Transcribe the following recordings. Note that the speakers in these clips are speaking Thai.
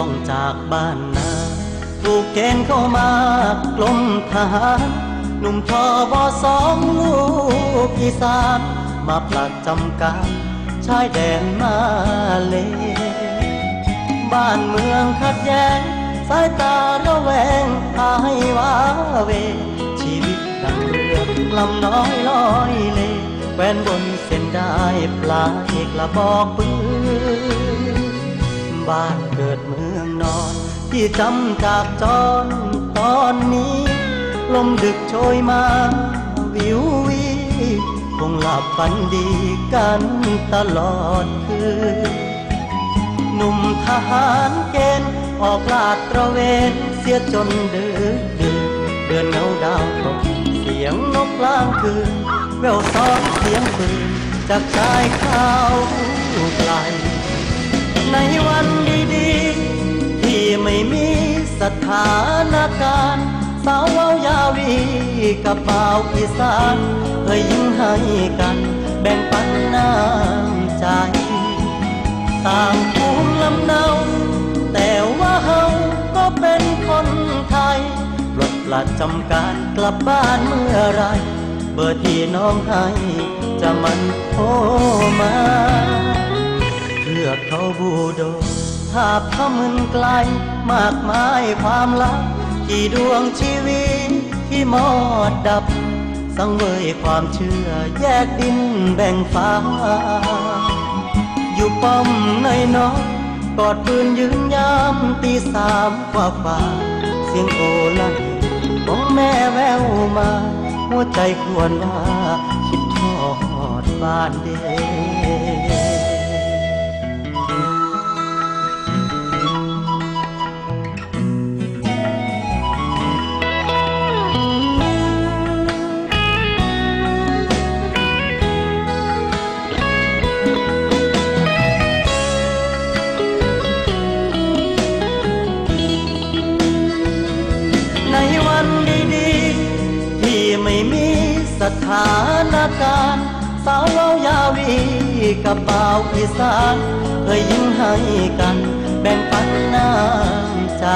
้องจากบ้านนาถูกเกณฑ์เข้ามากลมทหารหนุ่มทอบอสองลูกอีสานมาปลัดจำการชายแดนมาเล บ้านเมืองขัดแย้ง สายตาระแวงพาให้ว้าเว ชีวิตดังเรือลำน้อยลอยเลแควนบนเส้นได้ปลายกระบอกปืน บ้านเกิดเมืองนอน ที่จำจากจรตอนนี้ ลมดึกโชยมาวิววีคงหลับฝันดีกันตลอดคืนหนุ่มทหารเกณฑ์ออกลาดตระเวนเสียจนดึกดื่นเดือนเงาดาวตกเสียงนกกลางคืนแววซ้อนเสียงปืนจากชายเขา ถานการณ์สาวเว้ายาวีกับบ่าวอีสานเคยยิ้มให้กัน แบ่งปันน้ำใจ ต่างภูมิลำเนาแต่ว่าเฮาก็เป็นคนไทยปลดปลัดจำการกลับบ้านเมื่อไร เบอร์ที่น้องให้จะมันโทรมาเทือกเขาบูโดาพเขามึนไกล มากมายความลับที่ดวงชีวิตที่มอดดับ สังเวยความเชื่อแยกดินแบ่งฟ้า อยู่ป้อมในน้อยกอดปืนยืนยามตีสามกว่าฝ่าเสียงโอลั่นของแม่แววมา หัวใจควรว่าคิดทอดบ้านเด็ก ถานการณ์สาวเว้ายาวีกับบ่าวอีสานเคยยิ้มให้กัน แบ่งปันน้ำใจ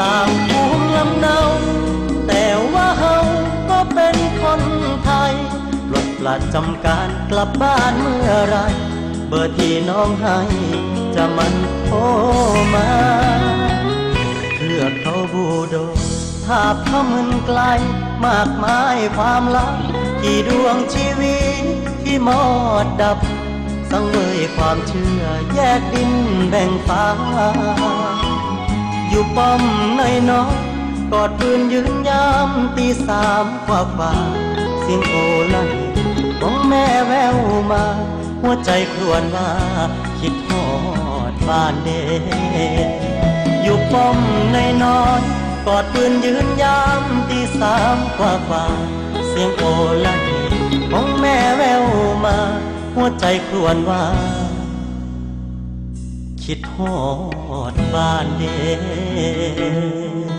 ต่างภูมิลำเนาแต่ว่าเฮาก็เป็นคนไทยปลดปลัดจำการกลับบ้านเมื่อไร เบอร์ที่น้องให้จะมันโทรมาเทือกเขาบูโดภาพเขามึนไกล มากมายความลับที่ดวงชีวิตที่มอดดับ สังเวยความเชื่อแยกดินแบ่งฟ้า อยู่ป้อมในน้อยกอดปืนยืนยามตีสามกว่าฝ่าเสียงโอลั่นของแม่แววมา หัวใจครวญว่า คิดทอดบ้านเด็ กอดปืนยืนยามตีสามกว่าฝ่าเสียงโอลั่นของแม่แววมา หัวใจครวญว่า คิดทอดบ้านเด็ก